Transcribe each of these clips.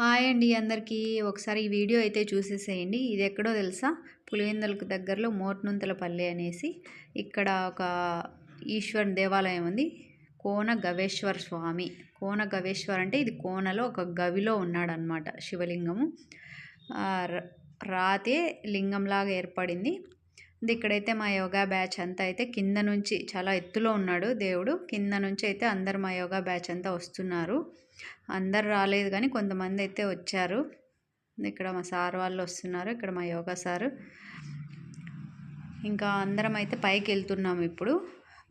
Hi అండి అందరికీ. ఒకసారి ఈ వీడియో అయితే చూసేసేయండి. ఇది ఎక్కడో తెలుసా? పులివెందులకు దగ్గరలో మోట్నుంతలపల్లి అనేసి ఇక్కడ ఒక ఈశ్వర్ దేవాలయం ఉంది. కోన గవేశ్వర స్వామి. కోన గవేశ్వర్ అంటే ఇది కోనలో ఒక గవిలో ఉన్నాడనమాట శివలింగము. ర- రాతే లింగంలాగా ఏర్పడింది. ఇది ఇక్కడైతే మా యోగా బ్యాచ్ అంతా అయితే కింద నుంచి చాలా ఎత్తులో ఉన్నాడు దేవుడు. కింద నుంచి అయితే అందరు మా యోగా బ్యాచ్ అంతా వస్తున్నారు. అందరు రాలేదు కానీ కొంతమంది అయితే వచ్చారు. ఇక్కడ మా సార్ వాళ్ళు వస్తున్నారు ఇక్కడ మా యోగా సారు. ఇంకా అందరం అయితే పైకి వెళ్తున్నాము ఇప్పుడు.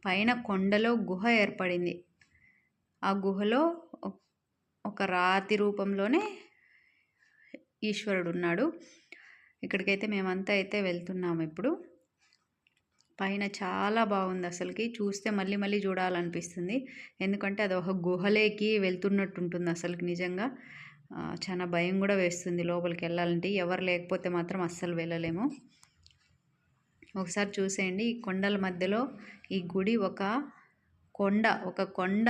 పైన కొండలో గుహ ఏర్పడింది. ఆ గుహలో ఒక రాతి రూపంలోనే ఈశ్వరుడు ఉన్నాడు ఇక్కడికైతే మేమంతా అయితే వెళ్తున్నాము ఇప్పుడు. పైన చాలా బాగుంది అసలుకి చూస్తే మళ్ళీ మళ్ళీ చూడాలనిపిస్తుంది. ఎందుకంటే అది ఒక గుహలేకి వెళ్తున్నట్టు ఉంటుంది అసలుకి నిజంగా చాలా భయం కూడా వేస్తుంది లోపలికి వెళ్ళాలంటే. ఎవరు లేకపోతే మాత్రం అస్సలు వెళ్ళలేము. ఒకసారి చూసేయండి. ఈ కొండల మధ్యలో ఈ గుడి ఒక కొండ ఒక కొండ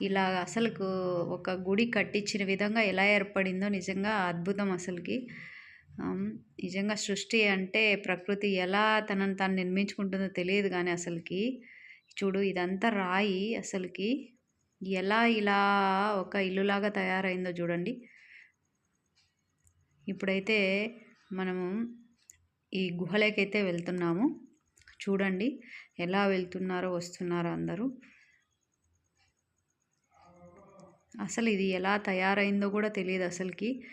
ఇలా అసలుకు ఒక గుడి కట్టించిన విధంగా ఎలా ఏర్పడిందో నిజంగా అద్భుతం అసలుకి. నిజంగా సృష్టి అంటే ప్రకృతి ఎలా తనను తాను నిర్మించుకుంటుందో తెలియదు కానీ అసలుకి. చూడు ఇదంతా రాయి అసలుకి. ఎలా ఇలా ఒక ఇల్లులాగా తయారైందో చూడండి. ఇప్పుడైతే మనము ఈ గుహలోకైతే వెళ్తున్నాము. చూడండి ఎలా వెళ్తున్నారో వస్తున్నారో అందరూ. అసలు ఇది ఎలా తయారైందో కూడా తెలియదు అసలుకి.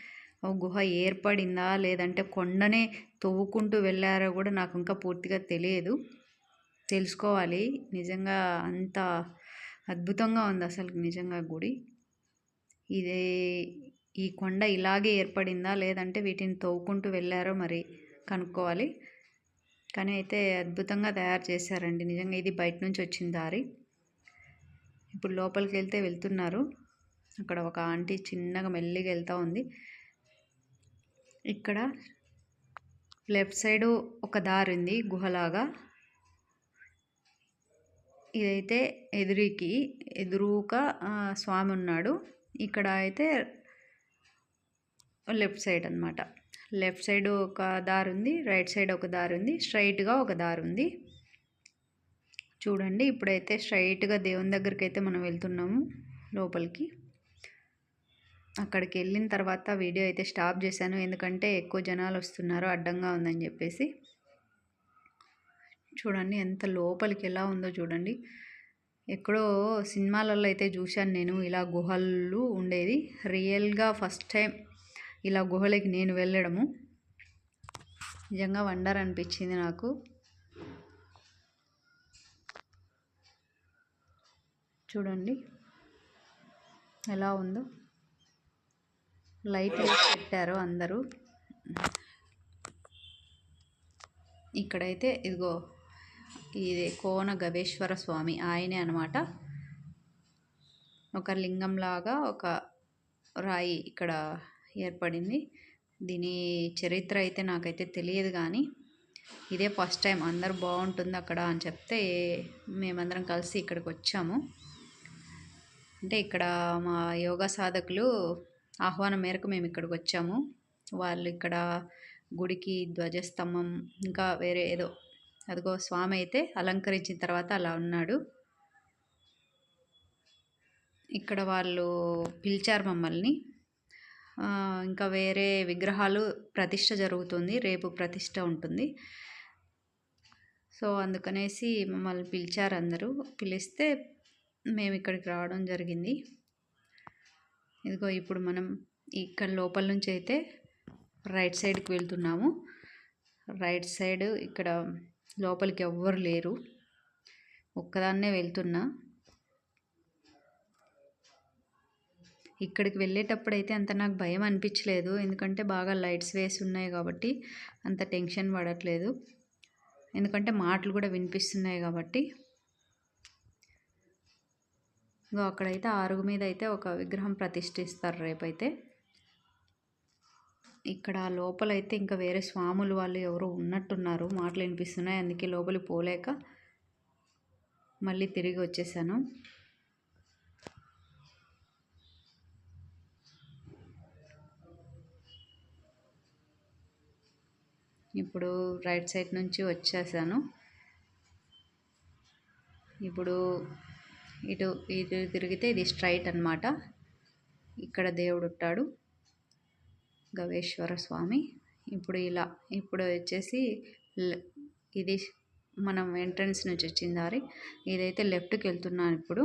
గుహ ఏర్పడిందా? లేదంటే కొండనే తవ్వుకుంటూ వెళ్ళారో కూడా నాకు ఇంకా పూర్తిగా తెలియదు. తెలుసుకోవాలి. నిజంగా అంత అద్భుతంగా ఉంది అసలు నిజంగా గుడి. ఇదే ఈ కొండ ఇలాగే ఏర్పడిందా? లేదంటే వీటిని తవ్వుకుంటూ వెళ్ళారో మరి కనుక్కోవాలి. కానీ అయితే అద్భుతంగా తయారు చేశారండి. నిజంగా ఇది బయట నుంచి వచ్చిన దారి. ఇప్పుడు లోపలికి వెళ్తే వెళ్తున్నారు. అక్కడ ఒక ఆంటీ చిన్నగా మెల్లిగా వెళ్తూ ఉంది. ఇక్కడ లెఫ్ట్ సైడ్ ఒక దారి ఉంది గుహలాగా. ఇదైతే ఎదురికి ఎదురుగా స్వామి ఉన్నాడు. ఇక్కడ అయితే లెఫ్ట్ సైడ్ అనమాట లెఫ్ట్ సైడ్ ఒక దారి ఉంది రైట్ సైడ్ ఒక దారి ఉంది స్ట్రైట్గా ఒక దారి ఉంది. చూడండి ఇప్పుడైతే స్ట్రైట్గా దేవుని దగ్గరికి అయితే మనం వెళ్తున్నాము లోపలికి. అక్కడికి వెళ్ళిన తర్వాత వీడియో అయితే స్టాప్ చేశాను. ఎందుకంటే ఎక్కువ జనాలు వస్తున్నారు అడ్డంగా ఉందని చెప్పేసి. చూడండి ఎంత లోపలికి ఎలా ఉందో చూడండి. ఎక్కడో సినిమాలలో అయితే చూశాను నేను ఇలా గుహలు ఉండేది. రియల్గా ఫస్ట్ టైం ఇలా గుహలకి నేను వెళ్ళడము. నిజంగా వండర్ అనిపించింది నాకు. చూడండి ఎలా ఉందో. లైట్ పెట్టారు అందరూ. ఇక్కడైతే ఇదిగో ఇది కోన గవేశ్వర స్వామి ఆయనే అనమాట ఒక లింగంలాగా ఒక రాయి ఇక్కడ ఏర్పడింది. దీని చరిత్ర అయితే నాకైతే తెలియదు కానీ ఇదే ఫస్ట్ టైం అందరు బాగుంటుంది అక్కడ అని చెప్తే మేమందరం కలిసి ఇక్కడికి వచ్చాము. అంటే ఇక్కడ మా యోగా సాధకులు ఆహ్వానం మేరకు మేము ఇక్కడికి వచ్చాము. వాళ్ళు ఇక్కడ గుడికి ధ్వజస్తంభం ఇంకా వేరే ఏదో అదిగో స్వామి అయితే అలంకరించిన తర్వాత అలా ఉన్నాడు. ఇక్కడ వాళ్ళు పిలిచారు మమ్మల్ని. ఇంకా వేరే విగ్రహాలు ప్రతిష్ట జరుగుతుంది. రేపు ప్రతిష్ట ఉంటుంది. సో అందుకనేసి మమ్మల్ని పిలిచారు అందరూ. పిలిస్తే మేము ఇక్కడికి రావడం జరిగింది. ఇదిగో ఇప్పుడు మనం ఇక్కడ లోపల నుంచి అయితే రైట్ సైడ్కి వెళ్తున్నాము. రైట్ సైడ్ ఇక్కడ లోపలికి ఎవ్వరు లేరు. ఒక్కదాన్నే వెళ్తున్నా. ఇక్కడికి వెళ్ళేటప్పుడు అయితే అంత నాకు భయం అనిపించలేదు. ఎందుకంటే బాగా లైట్స్ వేసి ఉన్నాయి కాబట్టి అంత టెన్షన్ పడట్లేదు. ఎందుకంటే మాటలు కూడా వినిపిస్తున్నాయి కాబట్టి. ఇంకా అక్కడైతే ఆరుగు మీద అయితే ఒక విగ్రహం ప్రతిష్ఠిస్తారు రేపైతే. ఇక్కడ లోపలైతే ఇంకా వేరే స్వాములు వాళ్ళు ఎవరు ఉన్నట్టున్నారు. మాటలు వినిపిస్తున్నాయి. అందుకే లోపలి పోలేక మళ్ళీ తిరిగి వచ్చేసాను. ఇప్పుడు రైట్ సైడ్ నుంచి వచ్చేసాను. ఇప్పుడు ఇటు ఇటు తిరిగితే ఇది స్ట్రైట్ అనమాట ఇక్కడ దేవుడు ఉంటాడు గవేశ్వర స్వామి. ఇప్పుడు ఇలా ఇప్పుడు వచ్చేసి ఇది మనం ఎంట్రన్స్ నుంచి వచ్చిన దారి. ఇదైతే లెఫ్ట్కి వెళ్తున్నాను ఇప్పుడు.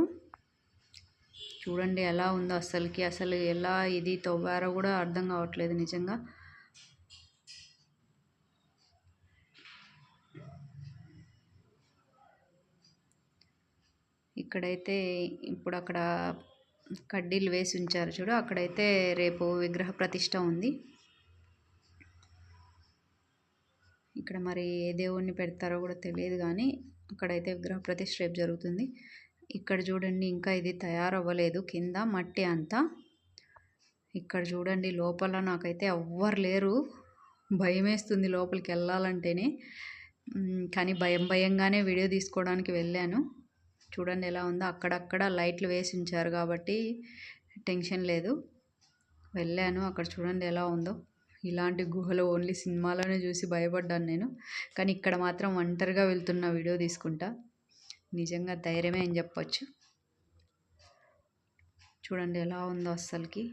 చూడండి ఎలా ఉందో అసలుకి అసలు ఎలా ఇది తవ్వారో కూడా అర్థం కావట్లేదు నిజంగా. ఇక్కడైతే ఇప్పుడు అక్కడ కడ్డీలు వేసి ఉంచారు చూడు. అక్కడైతే రేపు విగ్రహ ప్రతిష్ట ఉంది. ఇక్కడ మరి ఏ దేవుణ్ణి పెడతారో కూడా తెలియదు కానీ అక్కడైతే విగ్రహ ప్రతిష్ట రేపు జరుగుతుంది. ఇక్కడ చూడండి ఇంకా ఇది తయారవ్వలేదు. కింద మట్టి అంతా. ఇక్కడ చూడండి లోపల నాకైతే ఎవ్వరు లేరు. భయం వేస్తుంది లోపలికి వెళ్ళాలంటేనే. కానీ భయం భయంగానే వీడియో తీసుకోవడానికి వెళ్ళాను. చూడండి ఎలా ఉందో. అక్కడక్కడ లైట్లు వేసి ఉంచారు కాబట్టి టెన్షన్ లేదు. వెళ్ళాను. అక్కడ చూడండి ఎలా ఉందో. ఇలాంటి గుహలు ఓన్లీ సినిమాలోనే చూసి భయపడ్డాను నేను. కానీ ఇక్కడ మాత్రం ఒంటరిగా వెళ్తున్న వీడియో తీసుకుంటా. నిజంగా ధైర్యమే అని చెప్పొచ్చు. చూడండి ఎలా ఉందో అస్సలకి.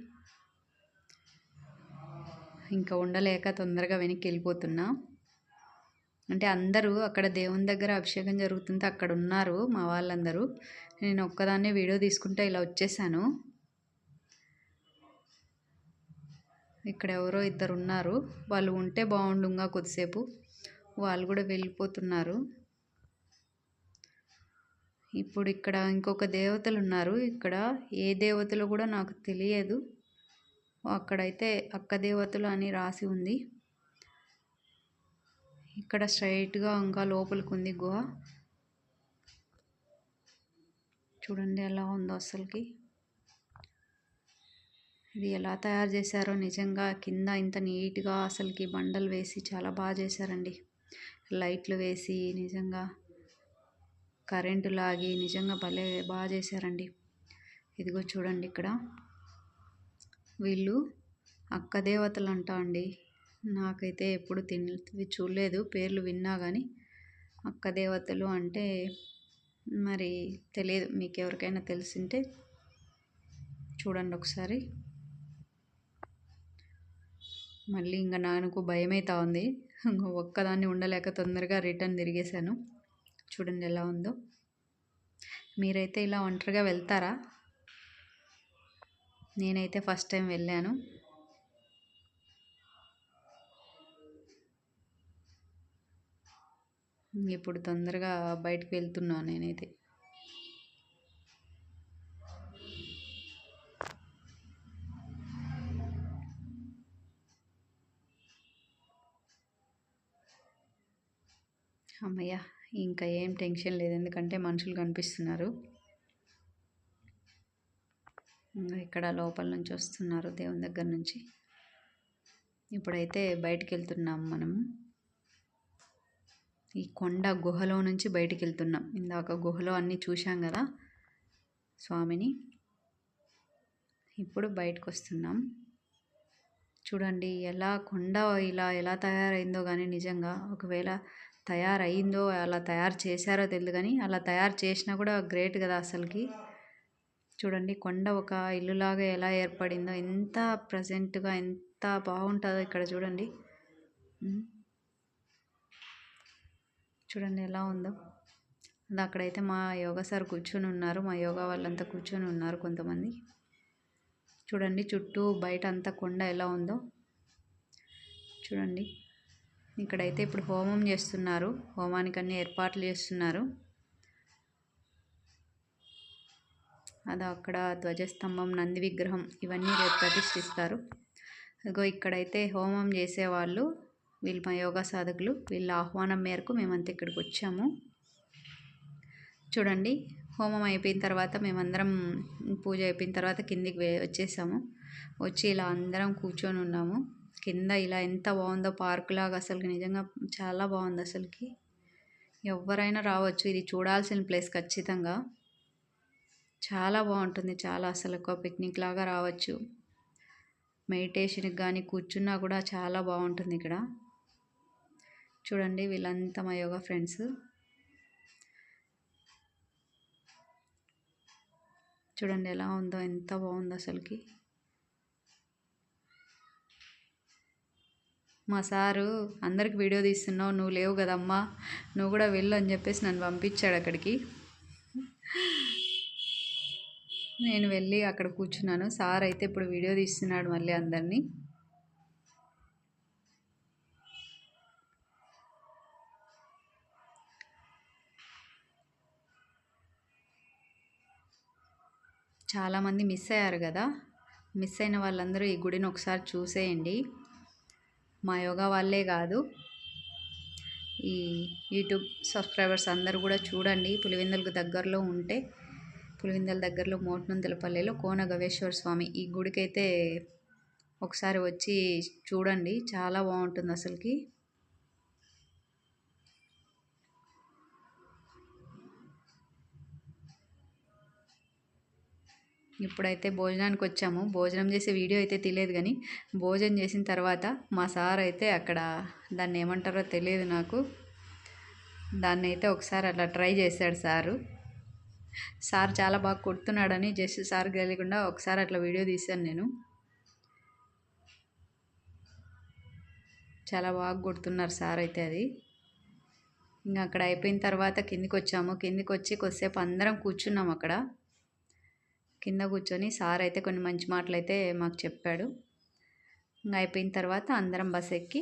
ఇంకా ఉండలేక తొందరగా వెనక్కి వెళ్ళిపోతున్నా. అంటే అందరూ అక్కడ దేవుని దగ్గర అభిషేకం జరుగుతుంటే అక్కడ ఉన్నారు మా వాళ్ళందరూ. నేను ఒక్కదాన్నే వీడియో తీసుకుంటే ఇలా వచ్చేసాను. ఇక్కడ ఎవరో ఇద్దరు ఉన్నారు వాళ్ళు ఉంటే బాగుండుగా కొద్దిసేపు. వాళ్ళు కూడా వెళ్ళిపోతున్నారు. ఇప్పుడు ఇక్కడ ఇంకొక దేవతలు ఉన్నారు. ఇక్కడ ఏ దేవతలు కూడా నాకు తెలియదు. అక్కడైతే అక్క దేవతలు అని రాసి ఉంది. ఇక్కడ స్ట్రైట్గా ఇంకా లోపలికి ఉంది గుహ. చూడండి ఎలా ఉందో అసలుకి ఇది ఎలా తయారు చేశారో నిజంగా కింద ఇంత నీట్గా అసలుకి బండలు వేసి చాలా బాగా చేశారండి. లైట్లు వేసి నిజంగా కరెంటు లాగి నిజంగా భలే బాగా చేశారండి. ఇదిగో చూడండి ఇక్కడ. వీళ్ళు అక్క దేవతలు అంటా అండి. నాకైతే ఎప్పుడు తిని చూడలేదు పేర్లు విన్నా కానీ అక్క దేవతలు అంటే మరి తెలియదు. మీకు ఎవరికైనా తెలిసింటే చూడండి ఒకసారి. మళ్ళీ ఇంకా నాకు భయమైతా ఉంది. ఒక్కదాన్ని ఉండలేక తొందరగా రిటర్న్ తిరిగేశాను. చూడండి ఎలా ఉందో. మీరైతే ఇలా ఒంటరిగా వెళ్తారా? నేనైతే ఫస్ట్ టైం వెళ్ళాను. ఇప్పుడు తొందరగా బయటకు వెళ్తున్నాను నేనైతే. అమ్మయ్య ఇంకా ఏం టెన్షన్ లేదు. ఎందుకంటే మనుషులు కనిపిస్తున్నారు. ఇక్కడ లోపల నుంచి వస్తున్నారు దేవుని దగ్గర నుంచి. ఇప్పుడైతే బయటికి వెళ్తున్నాం మనము ఈ కొండ గుహలో నుంచి బయటికి వెళ్తున్నాం ఇందాక గుహలో అన్నీ చూసాం కదా స్వామిని. ఇప్పుడు బయటకు వస్తున్నాం చూడండి ఎలా కొండ ఇలా ఎలా తయారైందో కానీ నిజంగా ఒకవేళ తయారయిందో అలా తయారు చేశారో తెలియదు కానీ అలా తయారు చేసినా కూడా గ్రేట్ కదా అసలుకి. చూడండి కొండ ఒక ఇల్లులాగా ఎలా ఏర్పడిందో ఎంత ప్రజెంట్గా ఎంత బాగుంటుందో ఇక్కడ చూడండి. చూడండి ఎలా ఉందో. అది అక్కడైతే మా యోగా సార్ కూర్చొని ఉన్నారు. మా యోగా వాళ్ళంతా కూర్చొని ఉన్నారు కొంతమంది. చూడండి చుట్టూ బయట అంతా కొండ ఎలా ఉందో. చూడండి. ఇక్కడైతే ఇప్పుడు హోమం చేస్తున్నారు. హోమానికి అన్ని ఏర్పాట్లు చేస్తున్నారు. అది అక్కడ ధ్వజస్తంభం నంది విగ్రహం ఇవన్నీ రేపు ప్రతిష్ఠిస్తారు. అదిగో ఇక్కడైతే హోమం చేసేవాళ్ళు. వీళ్ళు మా యోగా సాధకులు వీళ్ళ ఆహ్వానం మేరకు మేమంతా ఇక్కడికి వచ్చాము. చూడండి హోమం అయిపోయిన తర్వాత మేమందరం పూజ అయిపోయిన తర్వాత కిందికి వచ్చేసాము. వచ్చి ఇలా అందరం కూర్చొని ఉన్నాము. కింద ఇలా ఎంత బాగుందో పార్కు లాగా అసలు నిజంగా చాలా బాగుంది అసలుకి. ఎవరైనా రావచ్చు ఇది చూడాల్సిన ప్లేస్ ఖచ్చితంగా. చాలా బాగుంటుంది చాలా అసలు ఒక పిక్నిక్ లాగా రావచ్చు. మెడిటేషన్కి కానీ కూర్చున్నా కూడా చాలా బాగుంటుంది ఇక్కడ. చూడండి వీళ్ళంతా మా యోగా ఫ్రెండ్స్. చూడండి ఎలా ఉందో ఎంత బాగుందో అసలుకి. మా సారు అందరికి వీడియో తీస్తున్నావు నువ్వు లేవు కదమ్మా నువ్వు కూడా వెళ్ళు అని చెప్పేసి నన్ను పంపించాడు అక్కడికి. నేను వెళ్ళి అక్కడ కూర్చున్నాను. సార్ అయితే ఇప్పుడు వీడియో తీస్తున్నాడు మళ్ళీ అందరినీ. చాలామంది మిస్ అయ్యారు కదా. మిస్ అయిన వాళ్ళందరూ ఈ గుడిని ఒకసారి చూసేయండి. మా యోగా వాళ్ళే కాదు. ఈ యూట్యూబ్ సబ్స్క్రైబర్స్ అందరూ కూడా చూడండి. పులివెందులకు దగ్గరలో ఉంటే పులివెందుల దగ్గరలో మోట్నంతలపల్లిలో కోన గవేశ్వర స్వామి ఈ గుడికైతే ఒకసారి వచ్చి చూడండి. చాలా బాగుంటుంది అసలుకి. ఇప్పుడైతే భోజనానికి వచ్చాము భోజనం చేసే వీడియో అయితే తెలియదు కానీ భోజనం చేసిన తర్వాత మా సార్ అయితే అక్కడ దాన్ని ఏమంటారో తెలియదు నాకు. దాన్ని అయితే ఒకసారి అట్లా ట్రై చేశాడు సారు. సార్ చాలా బాగా కొడుతున్నాడని జస్ట్ సార్ తెలియకుండా ఒకసారి అట్లా వీడియో తీశాను నేను. చాలా బాగా కొడుతున్నారు సార్ అయితే అది. ఇంకా అక్కడ అయిపోయిన తర్వాత కిందికి వచ్చాము కిందికి వచ్చి కొద్దిసేపు అందరం కూర్చున్నాం అక్కడ. కింద కూర్చొని సార్ అయితే కొన్ని మంచి మాటలు అయితే మాకు చెప్పాడు. ఇంకా అయిపోయిన తర్వాత అందరం బస్ ఎక్కి